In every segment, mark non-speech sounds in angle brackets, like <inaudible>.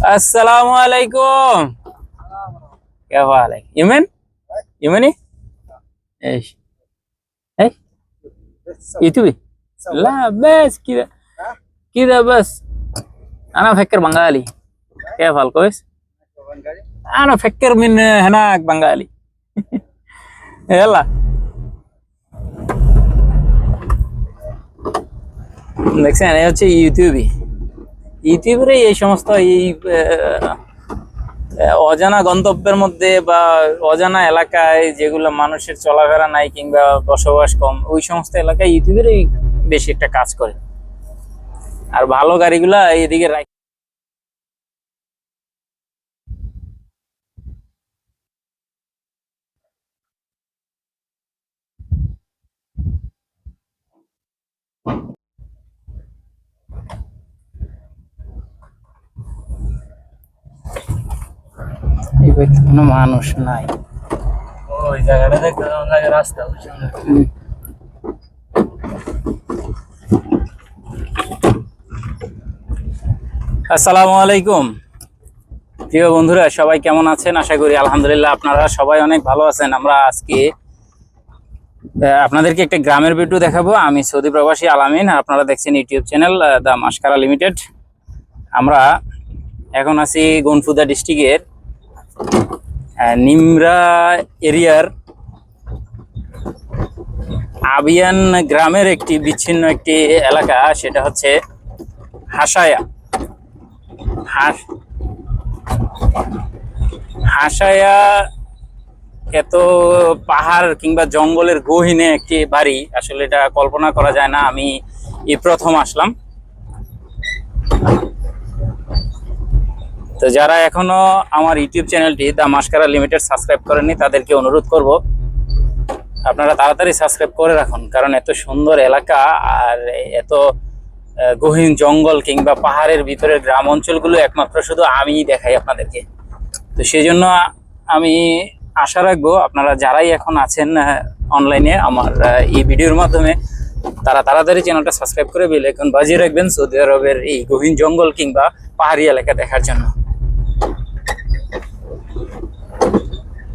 Assalamualaikum. Ya, Assalamualaikum. Yemen? Ya, Yaman nih? Eh? eh. Eh. Itu bi. Lah bes kita. Kita bes. Ana fikir Bengali. Kaya fal kois? Ana fikir min eh, hanak Bengali. <laughs> Yalla. Next ana yo YouTube. ইউটিউবের এই সমস্ত এই অজানা গন্তব্যের মধ্যে বা অজানা এলাকায় যেগুলো মানুষের চলাফেরা নাই কিংবা বসবাস কম, ওই সমস্ত এলাকায় ইউটিউবের বেশি একটা কাজ করে। আর ভালো গাড়িগুলা এদিকে রাখ এই বাড়িতে কোনো মানুষ নাই। ওই জায়গাটা দেখতে রাস্তা। আসসালামু আলাইকুম। প্রিয় বন্ধুরা সবাই কেমন আছেন? আশা করি আলহামদুলিল্লাহ আপনারা সবাই অনেক ভালো আছেন। আমরা আজকে আপনাদেরকে একটা গ্রামের ভিডিও দেখাবো। আমি সৌদি প্রবাসী আলামিন আপনারা দেখছেন YouTube channel the Mascara limited. আমরা এখন আছি গনফুদা ডিস্ট্রিক্টের নিমরা এরিয়ার আবিয়ান গ্রামের একটি বিচ্ছিন্ন একটি এলাকা, সেটা হচ্ছে হাসায়া। হাস হাসায়া এত পাহাড় কিংবা জঙ্গলের গহীনে একটি বাড়ি, আসলে এটা কল্পনা করা যায় না, আমি এই প্রথম আসলাম। তো যারা এখনও আমার ইউটিউব চ্যানেলটি দ্য মাস্কারা লিমিটেড সাবস্ক্রাইব করেননি, তাদেরকে অনুরোধ করব, আপনারা তাড়াতাড়ি সাবস্ক্রাইব করে রাখুন, কারণ এত সুন্দর এলাকা আর এত গহীন জঙ্গল কিংবা পাহাড়ের ভিতরের গ্রাম অঞ্চলগুলো একমাত্র শুধু আমিই দেখাই আপনাদেরকে। তো সেই জন্য আমি আশা রাখব, আপনারা যারাই এখন আছেন অনলাইনে আমার এই ভিডিওর মাধ্যমে, তারা তাড়াতাড়ি চ্যানেলটা সাবস্ক্রাইব করে বেল এখন বাজিয়ে রাখবেন, সৌদি আরবের এই গহীন জঙ্গল কিংবা পাহাড়ি এলাকা দেখার জন্য।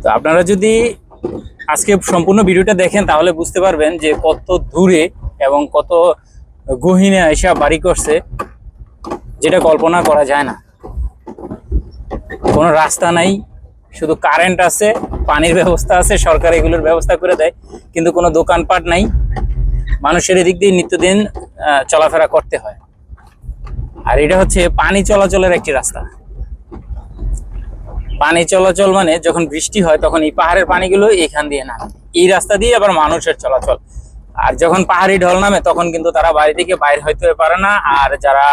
তো আপনারা যদি আজকে সম্পূর্ণ ভিডিওটা দেখেন, তাহলে বুঝতে পারবেন যে কত দূরে এবং কত গহীনে এসা বাড়ি করছে, যেটা কল্পনা করা যায় না। কোনো রাস্তা নাই, শুধু কারেন্ট আছে, পানির ব্যবস্থা আছে, সরকার এগুলোর ব্যবস্থা করে দেয়, কিন্তু কোনো দোকানপাট নাই। মানুষের এদিক দিয়ে নিত্যদিন চলাফেরা করতে হয়। আর এটা হচ্ছে পানি চলাচলের একটি রাস্তা। পানি চলাচল মানে যখন বৃষ্টি হয় তখন এই পাহাড়ের পানিগুলো এখান দিয়ে নামে। এই রাস্তা দিয়ে আবার মানুষের চলাচল। আর যখন পাহাড়ি ঢল নামে, তখন কিন্তু তারা বাড়ি থেকে বাইরে হইতে পারে না। আর যারা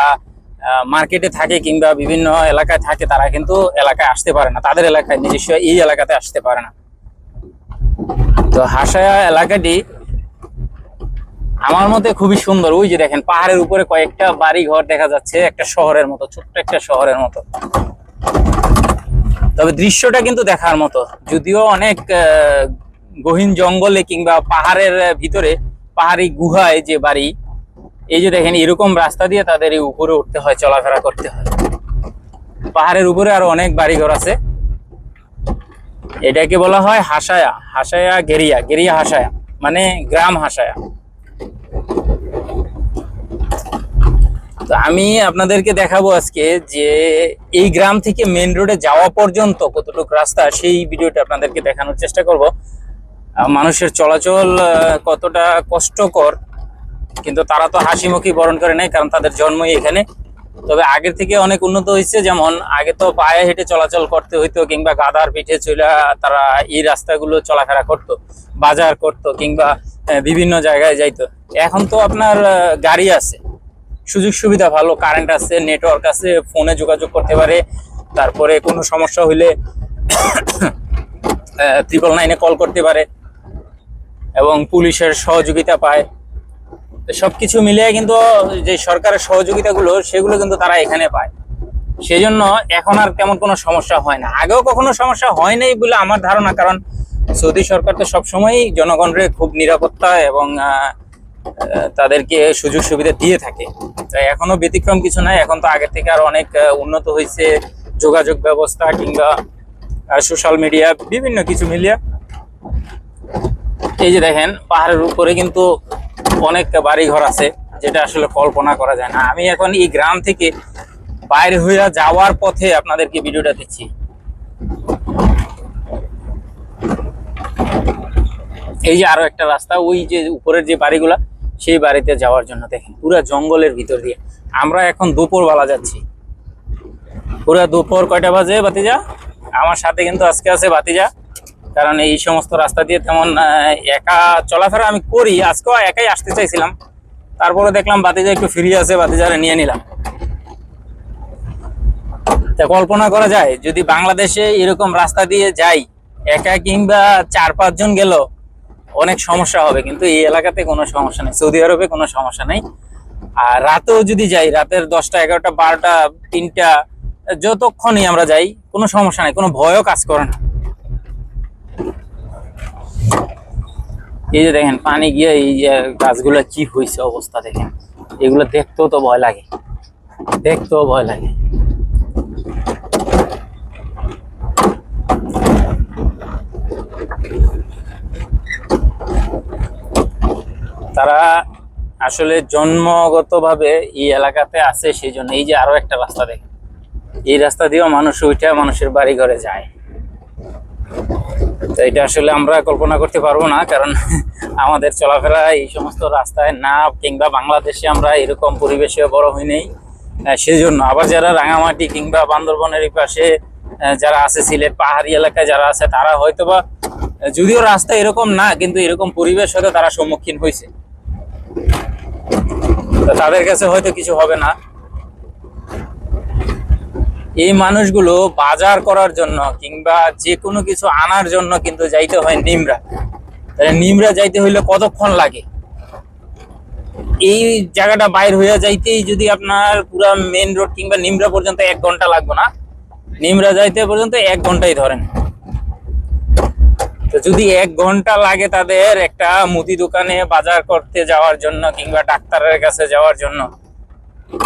মার্কেটে থাকে কিংবা বিভিন্ন এলাকায় থাকে, তারা কিন্তু এলাকায় আসতে পারে না। তাদের এলাকায়, নিজস্ব এই এলাকাতে আসতে পারে না। তো হাসায়া এলাকাটি আমার মতে খুবই সুন্দর। ওই যে দেখেন, পাহাড়ের উপরে কয়েকটা বাড়ি ঘর দেখা যাচ্ছে, একটা শহরের মতো, ছোট্ট একটা শহরের মতো। তবে দৃশ্যটা কিন্তু দেখার মতো। যদিও অনেক গহীন জঙ্গলে কিংবা পাহাড়ের ভিতরে, পাহাড়ি গুহায় যে বাড়ি, এই যে দেখেন, এরকম রাস্তা দিয়ে তাদের এই উপরে উঠতে হয়, চলাফেরা করতে হয়। পাহাড়ের উপরে আরও অনেক বাড়িঘর আছে। এটাকে বলা হয় হাসায়া হাসায়া গেরিয়া গেরিয়া হাসায়া মানে গ্রাম হাসায়া। তো আমি আপনাদেরকে দেখাবো আজকে যে এই গ্রাম থেকে মেন রোডে যাওয়া পর্যন্ত কতটুকু রাস্তা, সেই ভিডিওটা আপনাদেরকে দেখানোর চেষ্টা করব। মানুষের চলাচল কতটা কষ্টকর, কিন্তু তারা তো হাসি মুখী বরণ করে নেয় কারণ তাদের জন্মই এখানে। তবে আগের থেকে অনেক উন্নত হয়েছে, যেমন আগে তো পায়ে হেঁটে চলাচল করতে হইতো, কিংবা গাদার পিঠে চলে তারা এই রাস্তাগুলো চলাফেরা করত, বাজার করত, কিংবা বিভিন্ন জায়গায় যাইতো। এখন তো আপনার গাড়ি আছে। সুযোগ সুবিধা ভালো কারেন্ট আছে নেটওয়ার্ক আছে ফোনে যোগাযোগ করতে পারে, তারপরে কোনো সমস্যা হইলে ট্রিপল নাইনে কল করতে পারে এবং পুলিশের সহযোগিতা পায়। সব কিছু মিলিয়ে কিন্তু যে সরকারের সহযোগিতাগুলো, সেগুলো কিন্তু তারা এখানে পায়। সেই জন্য এখন আর তেমন কোনো সমস্যা হয় না। আগেও কখনো সমস্যা হয় নাই বলে আমার ধারণা, কারণ সৌদি সরকার তো সবসময়ই জনগণের খুব নিরাপত্তা এবং তাদেরকে সুযোগ সুবিধা দিয়ে থাকে। তাই এখনও ব্যতিক্রম কিছু নাই। এখন তো আগের থেকে আর অনেক উন্নত হয়েছে যোগাযোগ ব্যবস্থা কিংবা সোশ্যাল মিডিয়া বিভিন্ন কিছু মিলিয়ে। এই যে দেখেন, পাহাড়ের উপরে কিন্তু অনেক বাড়ি ঘর আছে, যেটা আসলে কল্পনা করা যায় না। আমি এখন এই গ্রাম থেকে বাইরে হইয়া যাওয়ার পথে আপনাদেরকে ভিডিওটা দিচ্ছি। এই যে আরও একটা রাস্তা, ওই যে উপরের যে বাড়িগুলা সেই বাড়িতে যাওয়ার জন্য দেখেন, পুরো জঙ্গলের ভিতর দিয়ে। আমরা এখন দুপুর বেলা যাচ্ছি। পুরো দুপুর কয়টা বাজে বাতিজা আমার সাথে কিন্তু আজকে আছে বাতিজা কারণ এই সমস্ত রাস্তা দিয়ে তেমন একা চলাফেরা আমি করি। আজকেও একাই আসতে চাইছিলাম। তারপরে দেখলাম বাতিজা একটু ফ্রি আছে বাতিজারে নিয়ে নিলাম। তা কল্পনা করা যায়, যদি বাংলাদেশে এরকম রাস্তা দিয়ে যাই, একা কিংবা চার পাঁচজন গেল অনেক সমস্যা হবে, কিন্তু এই এলাকাতে কোনো সমস্যা নেই। সৌদি আরবে কোনো সমস্যা নেই। আর রাতেও যদি যাই, রাতের দশটা, এগারোটা, বারোটা, তিনটা, যতক্ষণই আমরা যাই, কোনো সমস্যা নেই, কোনো ভয়ও কাজ করে না। এই যে দেখেন, পানি গিয়ে এই যে গাছগুলো কি হয়েছে অবস্থা দেখেন। এগুলো দেখতেও তো ভয় লাগে। দেখতেও ভয় লাগে। তারা আসলে জন্মগতভাবে এই এলাকাতে আছে সেই জন্য এই যে আরও একটা রাস্তা দেখেন। এই রাস্তা দিয়েও মানুষ উঠে মানুষের বাড়ি ঘরে যায়। তো এটা আসলে আমরা কল্পনা করতে পারব না, কারণ <laughs> আমাদের চলাফেরা এই সমস্ত রাস্তায় না, কিংবা বাংলাদেশে আমরা এরকম পরিবেশে বড় হই নেই। সেজন্য আবার যারা রাঙামাটি কিংবা বান্দরবনের পাশে যারা আছে, সিলেট পাহাড়ি এলাকায় যারা আছে, তারা হয়তোবা, যদিও রাস্তা এরকম না, কিন্তু এরকম পরিবেশ হয়তো তারা সম্মুখীন হয়েছে তাদের কাছে হয়তো কিছু হবে না। এই মানুষগুলো বাজার করার জন্য কিংবা যে কোনো কিছু আনার জন্য কিন্তু যাইতে হয় নিমরা। তাহলে নিমরা যাইতে হইলে কতক্ষণ লাগে? এই জায়গাটা বাইর হইয়া যাইতেই যদি আপনার পুরা মেন রোড কিংবা নিমরা পর্যন্ত এক ঘণ্টা লাগবে না। নিমরা যাইতে পর্যন্ত এক ঘন্টাই ধরেন। তো যদি এক ঘণ্টা লাগে তাদের একটা মুদি দোকানে বাজার করতে যাওয়ার জন্য কিংবা ডাক্তারের কাছে যাওয়ার জন্য,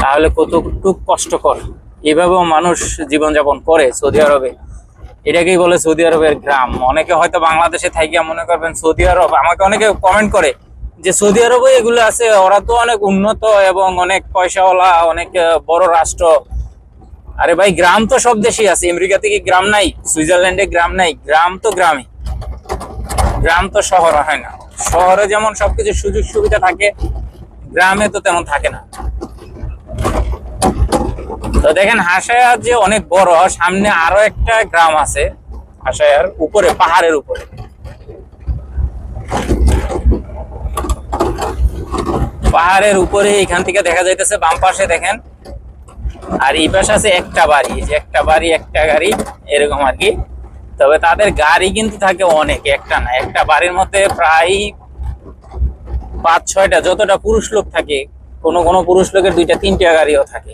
তাহলে কতটুক কষ্টকর? এভাবেও মানুষ জীবনযাপন করে সৌদি আরবে। এটাকেই বলে সৌদি আরবের গ্রাম। অনেকে হয়তো বাংলাদেশে থাকিয়া মনে করবেন, সৌদি আরব, আমাকে অনেকে কমেন্ট করে যে সৌদি আরবে এগুলো আছে, ওরা তো অনেক উন্নত এবং অনেক পয়সাওয়ালা, অনেক বড় রাষ্ট্র। আরে ভাই, গ্রাম তো সব দেশেই আছে। আমেরিকা থেকে গ্রাম নাই, সুইজারল্যান্ডে গ্রাম নাই, গ্রাম তো গ্রামই। গ্রাম তো শহর হয় না। শহরে যেমন সবকিছু সুযোগ সুবিধা থাকে, গ্রামে তো তেমন থাকে না। তো দেখেন, হাসায়ার যে অনেক বড়, সামনে আরও একটা গ্রাম আছে, হাসায়ার উপরে, পাহাড়ের উপরে। পাহাড়ের উপরে এখান থেকে দেখা যাইতেছে, বাম পাশে দেখেন, আর এই পাশে আছে একটা বাড়ি। যে একটা বাড়ি, একটা গাড়ি, এরকম আর কি। তবে তাদের গাড়ি কিন্তু থাকে অনেক, একটা না, একটা বাড়ির মধ্যে প্রায় পাঁচ, ছয়টা, যতটা পুরুষ লোক থাকে, কোনো কোনো পুরুষ লোকের দুইটা, তিনটা গাড়িও থাকে।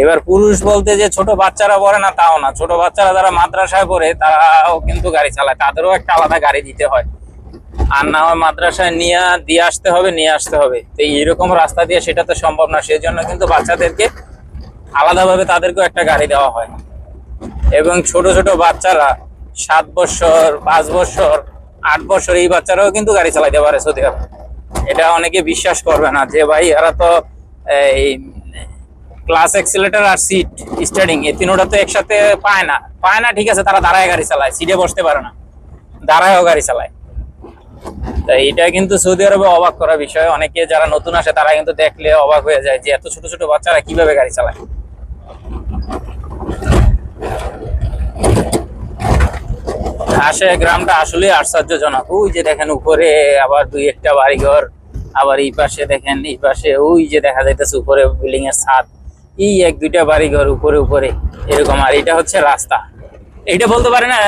এবার পুরুষ বলতে যে ছোট বাচ্চারা পড়ে না, তাও না। ছোট বাচ্চারা যারা মাদ্রাসায় পড়ে, তারাও কিন্তু গাড়ি চালায়। তাদেরও একটা আলাদা গাড়ি দিতে হয়। আর না হয় মাদ্রাসায় নিয়ে, দিয়ে আসতে হবে, নিয়ে আসতে হবে। তো এইরকম রাস্তা দিয়ে সেটা তো সম্ভব না। সেই জন্য কিন্তু বাচ্চাদেরকে আলাদাভাবে তাদেরকেও একটা গাড়ি দেওয়া হয়। এবং ছোট ছোট বাচ্চারা সাত বছর, পাঁচ বছর, আট বছর এই বাচ্চারাও কিন্তু গাড়ি চালাইতে পারে সৌদি আরবে। এটা অনেকে বিশ্বাস করবে না যে ভাই, এরা তো, এই ক্লাস এক্সিলেটার আর সিট স্টার্টিং এই তিনোটা তো একসাথে পায় না। পায় না, ঠিক আছে, তারা দাঁড়ায় গাড়ি চালায় সিটে বসতে পারে না। দাঁড়ায়ও গাড়ি চালায়। তো এটা কিন্তু সৌদি আরবে অবাক করার বিষয়। অনেকে যারা নতুন আসে, তারা কিন্তু দেখলে অবাক হয়ে যায় যে এত ছোট ছোট বাচ্চারা কীভাবে গাড়ি চালায়। আসে, গ্রামটা আসলে আশ্চর্যজনক। ওই যে দেখেন উপরে আবার দুই একটা বাড়িঘর, আবার এই পাশে দেখেন, এই পাশে ওই যে দেখা যাইতেছে উপরে বিল্ডিং এর ছাদ। এই এক দুইটা বাড়িঘর উপরে উপরে, এরকম। আর এটা হচ্ছে রাস্তা। এইটা বলতে পারে না,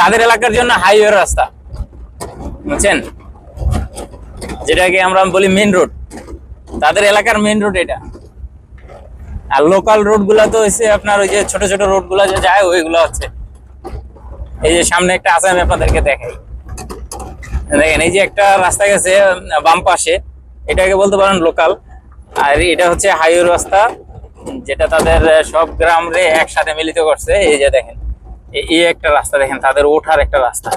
তাদের এলাকার জন্য হাইওয়ে রাস্তা। বুঝছেন? যেটাকে আমরা বলি মেন রোড তাদের এলাকার মেন রোড এটা। আর লোকাল রোডগুলা তো হচ্ছে আপনার ওই যে ছোট ছোট রোডগুলা যে যায়, ওইগুলো হচ্ছে। এই যে সামনে একটা আছে, আমি আপনাদেরকে দেখাই। দেখেন, এই যে একটা রাস্তা গেছে বাম পাশে। এটাকে বলতে পারেন লোকাল আর এটা হচ্ছে হাইওয়ে রাস্তা, যেটা তাদের সব গ্রাম রে একসাথে মিলিত করছে। এই যে দেখেন এই একটা রাস্তা দেখেন, তাদের ওঠার একটা রাস্তা।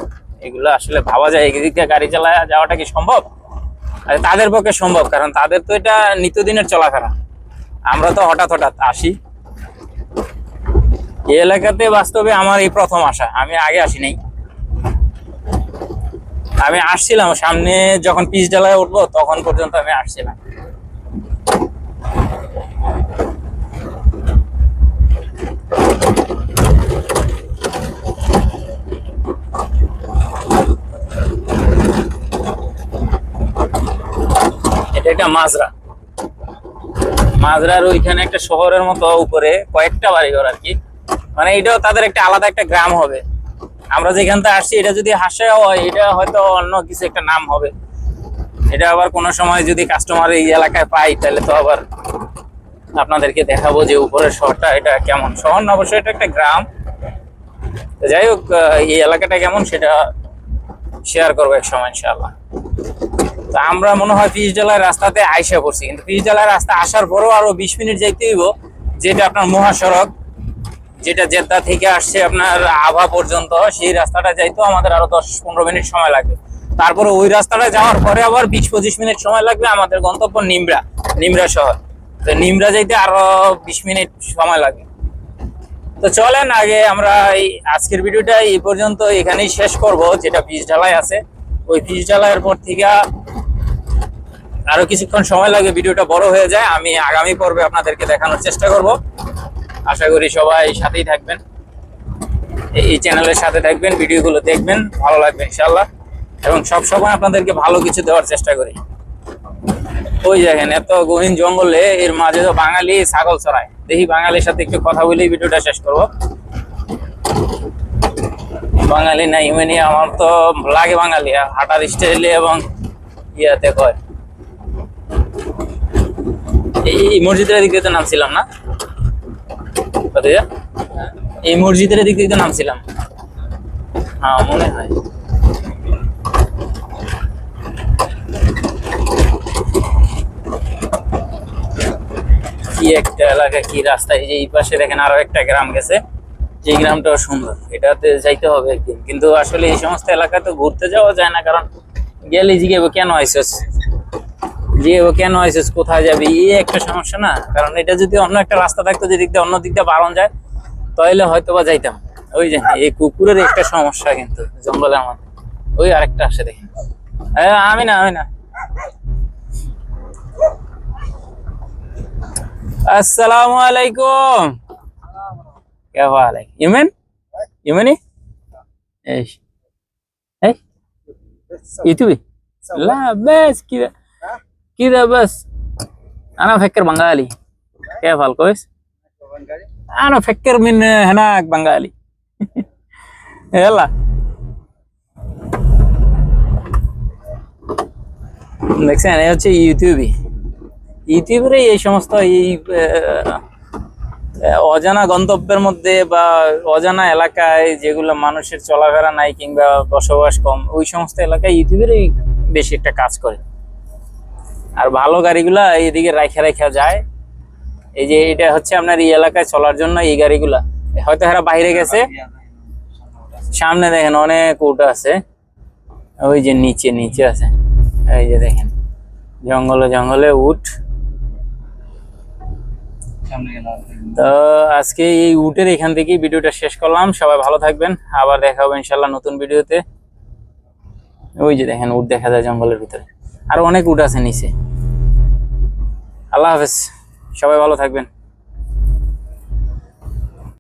এগুলো আসলে ভাবা যায়, এদিক গাড়ি চালায় যাওয়াটা কি সম্ভব? আর তাদের পক্ষে সম্ভব, কারণ তাদের তো এটা নিত্যদিনের চলাফেরা। আমরা তো হঠাৎ হঠাৎ আসি। এই এলাকাতে বাস্তবে আমার এই প্রথম আসা। আমি আগে আসি নাই আমি আসছিলাম, সামনে যখন পিচ ডালায় উঠবো তখন পর্যন্ত আমি আসছিলাম। এটা একটা মাজরা। মাজরার ওইখানে একটা শহরের মতো উপরে কয়েকটা বাড়িঘর আর কি। মানে এটাও তাদের একটা আলাদা একটা গ্রাম হবে। আমরা যেখান থেকে আসছি, এটা যদি হাসে হয়, এটা হয়তো অন্য কিছু একটা নাম হবে। এটা আবার কোনো সময় যদি কাস্টমার এই এলাকায় পাই, তাহলে তো আবার আপনাদেরকে দেখাবো যে উপরের শহরটা এটা কেমন। শহর না, অবশ্যই এটা একটা গ্রাম। যাই হোক এই এলাকাটা কেমন সেটা শেয়ার করব এক সময় ইনশাআল্লাহ। তো আমরা মনে হয় পিচ ডালার রাস্তাতে আইসা পড়ছি। কিন্তু পিচ ডালার রাস্তা আসার পরেও আরও বিশ মিনিট যাইতে হইব, যেটা আপনার মহাসড়ক, যেটা জেদ্দা থেকে আসছে আপনার আভা পর্যন্ত, সেই রাস্তাটা যাইতেও আমাদের আরও দশ পনেরো মিনিট সময় লাগবে। তারপরে ওই রাস্তাটা যাওয়ার পরে আবার বিশ পঁচিশ মিনিট সময় লাগবে আমাদের গন্তব্য নিমরা নিমরা শহর। তো নিমরা যাইতে আরও বিশ মিনিট সময় লাগবে। তো চলেন আগে আমরা এই আজকের ভিডিওটা এই পর্যন্ত এখানেই শেষ করব, যেটা পিচ ঢালাই আছে। ওই পিচ ঢালাইয়ের পর থেকে আরও কিছুক্ষণ সময় লাগে, ভিডিওটা বড় হয়ে যায়, আমি আগামী পর্বে আপনাদেরকে দেখানোর চেষ্টা করব। আশা করি সবাই সাথেই থাকবেন। এই- চ্যানেলের সাথে থাকবেন, ভিডিওগুলো দেখবেন, ভালো লাগবে ইনশাল্লাহ এবং সব সময় আপনাদেরকে ভালো কিছু দেওয়ার চেষ্টা করি। ওই দেখেন এত গহীন জঙ্গলে, এর মাঝে তো বাঙালি ছাগল চড়ায়। দেখি বাঙালির সাথে একটু কথা বলেই ভিডিওটা শেষ করব। বাঙালি না মানে আমার তো লাগে বাঙালি, হাঁটার স্টাইলে এবং ইয়াতে কয়। এই মসজিদের দিক তো নামছিলাম না? এই মসজিদের দিক তো নামছিলাম। হ্যাঁ মনে হয়। কি একটা এলাকা, কি রাস্তা, এই যে এই পাশে দেখেন আরও একটা গ্রাম গেছে। এই গ্রামটাও সুন্দর। এটাতে যাইতে হবে একদিন। কিন্তু আসলে এই সমস্ত এলাকায় তো ঘুরতে যাওয়া যায় না, কারণ গেলে জিজ্ঞেস কেন আইসস? যে ও কেন আইসিস কোথায় যাবি, এই একটা সমস্যা না। কারণ এটা যদি অন্য একটা রাস্তা থাকতো যেদিক দিয়ে, অন্য দিক দিয়ে বারণ যায় তাহলে হয়তো বা যাইতাম। ওই যে, এই কুকুরের একটা সমস্যা কিন্তু জঙ্গলে আমাদের ওই আরেকটা আসে দেখি। আমি না আমি না। আসসালামু আলাইকুম। কে ইমেন? ইমেনি? এই এই। ইউটিউবে? লা বেশ কি كذا كذا بس انا افكر بنغالي كيف حال كويس انا افكر من هناك بنغالي يلا দেখছেন এই হচ্ছে ইউটিউবে ইউটিউবের এই সমস্ত এই আহ, অজানা গন্তব্যের মধ্যে বা অজানা এলাকায় যেগুলো মানুষের চলাফেরা নাই কিংবা বসবাস কম ওই সমস্ত এলাকায় ইউটিউবেরই বেশি একটা কাজ করে আর ভালো গাড়িগুলা এইদিকে রাখা রাখা যায়। এই যে এটা হচ্ছে আপনার এই এলাকায় চলার জন্য এই গাড়িগুলা। হয়তো এরা বাইরে গেছে। সামনে দেখেন অনেক উট আছে। ওই যে নিচে নিচে আছে। এই যে দেখেন জঙ্গলে জঙ্গলে উঠ তো আজকে এই উটের এখান থেকেই ভিডিওটা শেষ করলাম। সবাই ভালো থাকবেন। আবার দেখা হবে ইনশাল্লাহ নতুন ভিডিওতে। ওই যে দেখেন উট দেখা যায় জঙ্গলের ভিতরে। আর অনেক উট আছে নিচে। আল্লাহ হাফেজ সবাই ভালো থাকবেন।